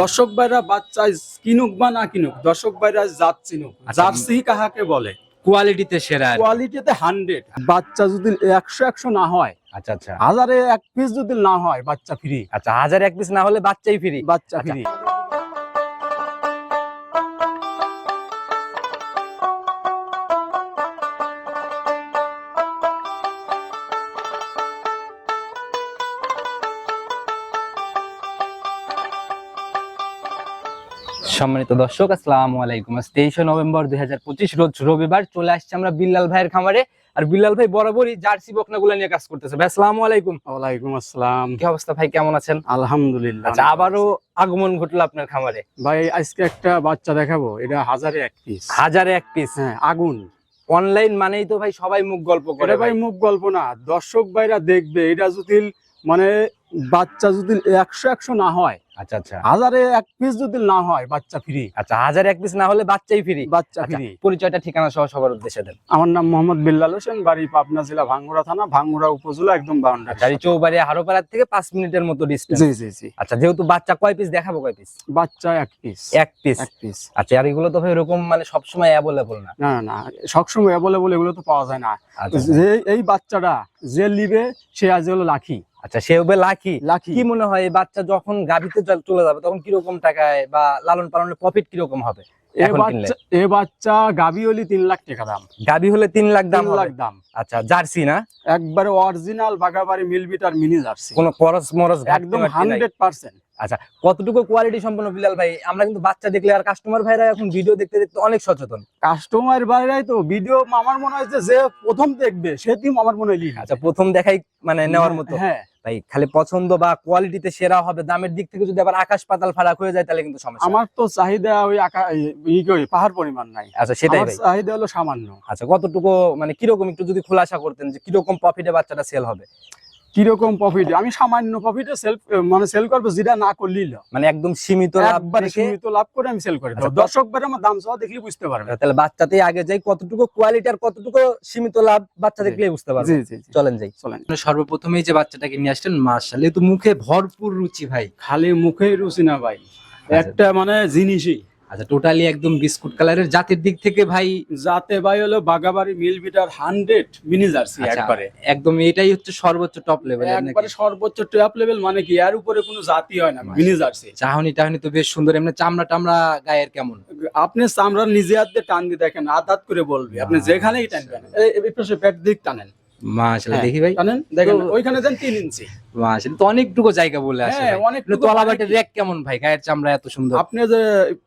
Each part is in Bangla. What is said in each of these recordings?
দর্শক ভাইরা বাচ্চা কিনুক বা না কিনুক দর্শক ভাইরা জাত চিনুক। আচ্ছা। জার্সি কাহাকে বলে? কোয়ালিটিতে সেরা কোয়ালিটিতে হান্ড্রেড। বাচ্চা যদি একশো একশো না হয় আচ্ছা আচ্ছা। হাজারে এক পিস যদি না হয় বাচ্চা ফ্রি আচ্ছা হাজারে এক পিস না হলে বাচ্চাই ফ্রি বাচ্চা। ফ্রি সম্মানিত দর্শক আসসালামু আলাইকুম। আজ তেইশে নভেম্বর দু হাজার পঁচিশ রোজ রবিবার চলে আসছে আমরা বিল্লাল ভাইয়ের খামারে। আর বিল্লাল ভাই বরাবরই জার্সি বকনাগুলো নিয়ে কাজ করতেছে। ভাই আসসালামু আলাইকুম। ওয়ালাইকুম আসসালাম। কি অবস্থা ভাই কেমন আছেন? আলহামদুলিল্লাহ। আচ্ছা আবারও আগমন ঘটলো আপনার খামারে। ভাই আজকে একটা বাচ্চা দেখাবো। এটা হাজারে এক পিস হাজারে এক পিস হ্যাঁ আগুন। অনলাইন মানেই তো ভাই সবাই মুখ গল্প করে ভাই ভাই। মুখ গল্প না। দর্শক ভাইরা দেখবে এটা যদি মানে বাচ্চা যদি একশো একশো না হয় আচ্ছা আচ্ছা। হাজারে এক পিস যদি না হয় বাচ্চা ফ্রি আচ্ছা হাজার এক পিস না হলে বাচ্চাই ফ্রি বাচ্চা আচ্ছা, ফ্রি পরিচয়টা ঠিকানা সহ সবার উদ্দেশ্যে দেন। আমার নাম মোহাম্মদ বিল্লাল হোসেন বাড়ি পাবনা জেলা ভাঙ্গুড়া থানা ভাঙ্গুড়া উপজেলা একদম বাউন্ডারি গাড়ি চৌবাড়ি হারোপাড়ার থেকে পাঁচ মিনিটের মতো ডিস্টেন্স জি জি জি। আচ্ছা যেহেতু বাচ্চা কয় পিস দেখাবো কয় পিস বাচ্চা এক পিস এক পিস এক পিস আচ্ছা আর এগুলো তো ভাই এরকম মানে সবসময় অ্যাভেলেবল না। না না সবসময় অ্যাভেলেবল এগুলো তো পাওয়া যায় না। আচ্ছা যে এই বাচ্চাটা যে লিবে সে আজ হলো লাখি আচ্ছা সে হবে লাকি। লাখি কি মনে হয় এই বাচ্চা যখন গাভিতে চল- চলে যাবে তখন কীরকম টাকায় বা লালন পালনের প্রফিট কীরকম হবে? এ বাচ্চা গাবি হলি তিন লাখ টাকা দাম। গাভি হলে তিন লাখ দাম লাখ দাম। আচ্ছা জার্সি না? একবারে অরিজিনাল বাগাবাড়ি মিলবিটার মিনি জার্সি। কোনো একদম হান্ড্রেড পার্সেন্ট আচ্ছা কতটুকু কোয়ালিটি সম্পন্ন বিলাল ভাই? আমরা কিন্তু বাচ্চা দেখলে আর কাস্টমার ভাইরা এখন ভিডিও দেখতে দেখতে অনেক সচেতন। কাস্টমার ভাইরাই তো ভিডিও আমার মনে হয় যে প্রথম দেখবে সে টিম আমার মনে হয় আচ্ছা প্রথম দেখাই মানে নেওয়ার মতো। হ্যাঁ। ভাই খালি পছন্দ বা কোয়ালিটিতে সেরা হবে দামের দিক থেকে যদি আবার আকাশ পাতাল ফারাক হয়ে যায় তাহলে কিন্তু সমস্যা। আমার তো চাহিদা ওই পাহাড় পরিমাণ নাই। আচ্ছা সেটাই ভাই। চাহিদা হলো সামান্য। আচ্ছা কতটুকু মানে কীরকম একটু যদি খোলাসা করতেন যে কীরকম প্রফিটে বাচ্চাটা সেল হবে? কীরকম প্রফিট আমি সামান্য প্রফিটে সেল মানে সেল করব যেটা না করলেই মানে একদম সীমিত সীমিত লাভ করে আমি সেল করি। আচ্ছা, দর্শক বারে আমার দাম চাওয়া দেখলে বুঝতে পারবে। তাহলে বাচ্চাতেই আগে যাই কতটুকু কোয়ালিটি আর কতটুকু সীমিত লাভ বাচ্চা জি। দেখলেই বুঝতে পারবে। চলেন যাই। চলেন। সর্বপ্রথমেই যে বাচ্চাটাকে নিয়ে আসলেন মার্শাল তো মুখে ভরপুর রুচি ভাই। খালি মুখে রুচি না ভাই। একটা মানে জিনিসই। আচ্ছা টোটালি একদম বিস্কুট কালারের জাতের দিক থেকে ভাই? জাতে ভাই হলো বাগাবাড়ি মিল বিটার হান্ড্রেড মিনি জার্সি আচ্ছা, একবারে। একদম এটাই হচ্ছে সর্বোচ্চ টপ লেভেল একবারে সর্বোচ্চ টপ লেভেল মানে কি? এর উপরে কোনো জাতি হয় না মিনি জার্সি চাহনি টাহনি তো বেশ সুন্দর এমনি চামড়া টামড়া গায়ের কেমন? আপনি চামড়া নিজে হাত টান দিয়ে দেখেন হাত করে বলবে। আপনি যেখানেই টানবেন এই এই পাশে পেট দিক টানেন। মাশাআল্লাহ হ্যাঁ, দেখি ভাই। টানেন দেখেন ওইখানে দেন তিন ইঞ্চি। মাশাআল্লাহ তো অনেকটুকু জায়গা বলে আসে হ্যাঁ। অনেকটুকু মানে বাটের কি- রেক কেমন ভাই? গায়ের চামড়া এত সুন্দর। আপনি যে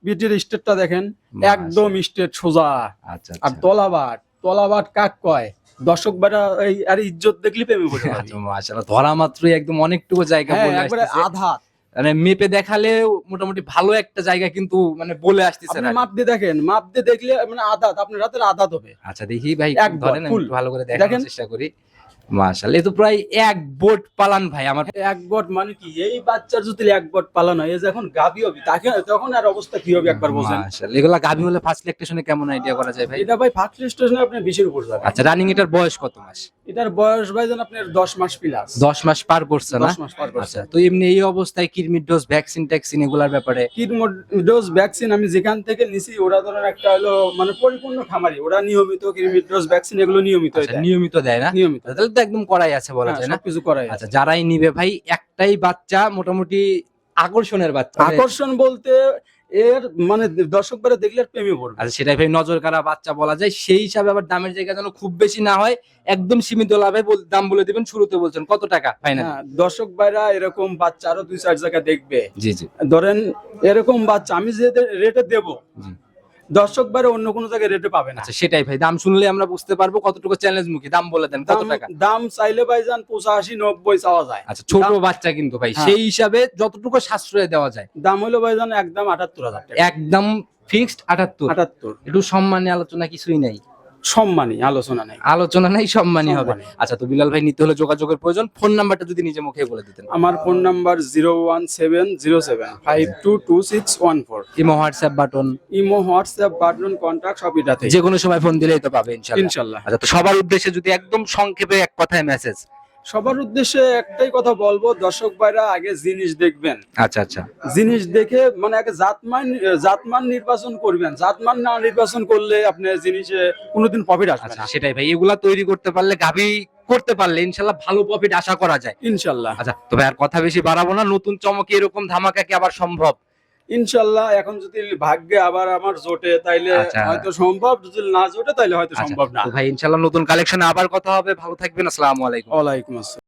পিটির স্টেটটা দেখেন একদম স্টেট সোজা। আচ্ছা আর তলাবাট তলাবাট কাক কয়? দর্শক বাটা এই আর ইজ্জত দেখলি প্রেমে পড়ে। আচ্ছা মাশাআল্লাহ ধরা মাত্রই একদম অনেকটুকু জায়গা হ্যাঁ বলে একবারে আধা। মানে মেপে দেখালে মোটামুটি ভালো একটা জায়গা কিন্তু মানে বলে আসতেছে আপনি না মাপ দিয়ে দেখেন মাপ দিয়ে দেখলে মানে আধাত আপনার রাতের আধাত হবে। আচ্ছা দেখি ভাই ধরেন ভালো করে দেখার চেষ্টা করি। মাশাআল্লাহ এ তো প্রায় এক বোট পালান ভাই আমার। এক বট মানে কি? এই বাচ্চার যদি এক বট পালানো হয় এই যখন গাবি হবে তাকে তখন আর অবস্থা কি হবে একবার বোঝেন মাশাআল্লাহ এগুলা গাভী হলে ফার্স্ট লেকটেশনে কেমন আইডিয়া করা যায় ভাই? এটা ভাই ফার্স্ট স্টেশনে আপনি বিশের উপর যাবে আচ্ছা রানিং এটার বয়স কত মাস? এটার বয়স ভাই আপনার দশ মাস প্লাস দশ মাস পার করছে না? দশ মাস পর করছে। আচ্ছা তো এমনি এই অবস্থায় কিরমির ডোজ ভ্যাকসিন ট্যাক্সিন এগুলার ব্যাপারে? ডোজ ভ্যাকসিন আমি যেখান থেকে নিছি ওরা ধরেন একটা হলো মানে পরিপূর্ণ খামারি। ওরা নিয়মিত কিরমিট ডোজ ভ্যাকসিন এগুলো নিয়মিত আচ্ছা, নিয়মিত দেয় না? নিয়মিত। তাহলে তো একদম করাই আছে বলা যায় না? সবকিছু করাই আছে। আচ্ছা যারাই নিবে ভাই একটাই বাচ্চা মোটামুটি আকর্ষণের বাচ্চা। আকর্ষণ বলতে এর মানে দর্শক বারে দেখলে প্রেমে পড়বে। আচ্ছা সেটাই ভাই নজর কারা বাচ্চা বলা যায় সেই হিসাবে আবার দামের জায়গা যেন খুব বেশি না হয় একদম সীমিত লাভে দাম বলে দিবেন শুরুতে বলছেন কত টাকা ফাইনাল না দর্শক বাইরা এরকম বাচ্চা আরও দুই চার জায়গা দেখবে। জি জি। ধরেন এরকম বাচ্চা আমি যে রেটে দেব। দর্শক বারে অন্য কোনো জায়গায় রেটে পাবে না। আচ্ছা সেটাই ভাই। দাম শুনলে আমরা বুঝতে পারব কতটুকু চ্যালেঞ্জ মুখী দাম বলে দেন কত টাকা? দাম চাইলে ভাই যান পঁচাশি নব্বই চাওয়া যায়। আচ্ছা ছোট বাচ্চা কিন্তু ভাই হ্যাঁ। সেই হিসাবে যতটুকু সাশ্রয় দেওয়া যায়। দাম হলো ভাই যান একদম আটাত্তর হাজার একদম ফিক্সড আটাত্তর। আটাত্তর। একটু সম্মানে আলোচনা কিছুই নাই। সম্মানী আলোচনা নেই। আলোচনা নাই সম্মানী হবে। আচ্ছা তো বিলাল ভাই নিতে হলে যোগাযোগের প্রয়োজন। ফোন নাম্বারটা যদি নিজে মুখে বলে দিতেন। আমার phone number zero one seven zero seven five two two six one four. Imo WhatsApp button. Imo WhatsApp button contact সবই এটাতে যে কোনো সময় ফোন দিলেই তো পাবে ইনশাআল্লাহ ইনশাল্লাহ। আচ্ছা তো সবার উদ্দেশ্যে যদি একদম সংক্ষেপে এক কথায় মেসেজ সবার উদ্দেশ্যে একটাই কথা বলব দর্শক ভাইরা আগে জিনিস দেখবেন। আচ্ছা আচ্ছা। জিনিস দেখে মানে আগে জাতমান জাতমান নির্বাচন করবেন। জাতমান না নির্বাচন করলে আপনি জিনিসে কোনোদিন প্রফিট আসবে আচ্ছা না। সেটাই ভাই এগুলা তৈরি করতে পারলে গাভী করতে পারলে ইনশাল্লাহ ভালো প্রফিট আশা করা যায়। ইনশাল্লাহ। আচ্ছা তো ভাই আর কথা বেশি বাড়াবো না নতুন চমকে এরকম ধামাকা কি আবার সম্ভব। ইনশাল্লাহ এখন যদি ভাগ্যে আবার আমার জোটে তাইলে আচ্ছা। হয়তো সম্ভব যদি না জোটে তাইলে হয়তো আচ্ছা, সম্ভব না। ভাই ইনশাল্লাহ নতুন কালেকশন আবার কথা হবে। ভালো থাকবেন আসসালামু আলাইকুম। ওয়ালাইকুম আসসালাম।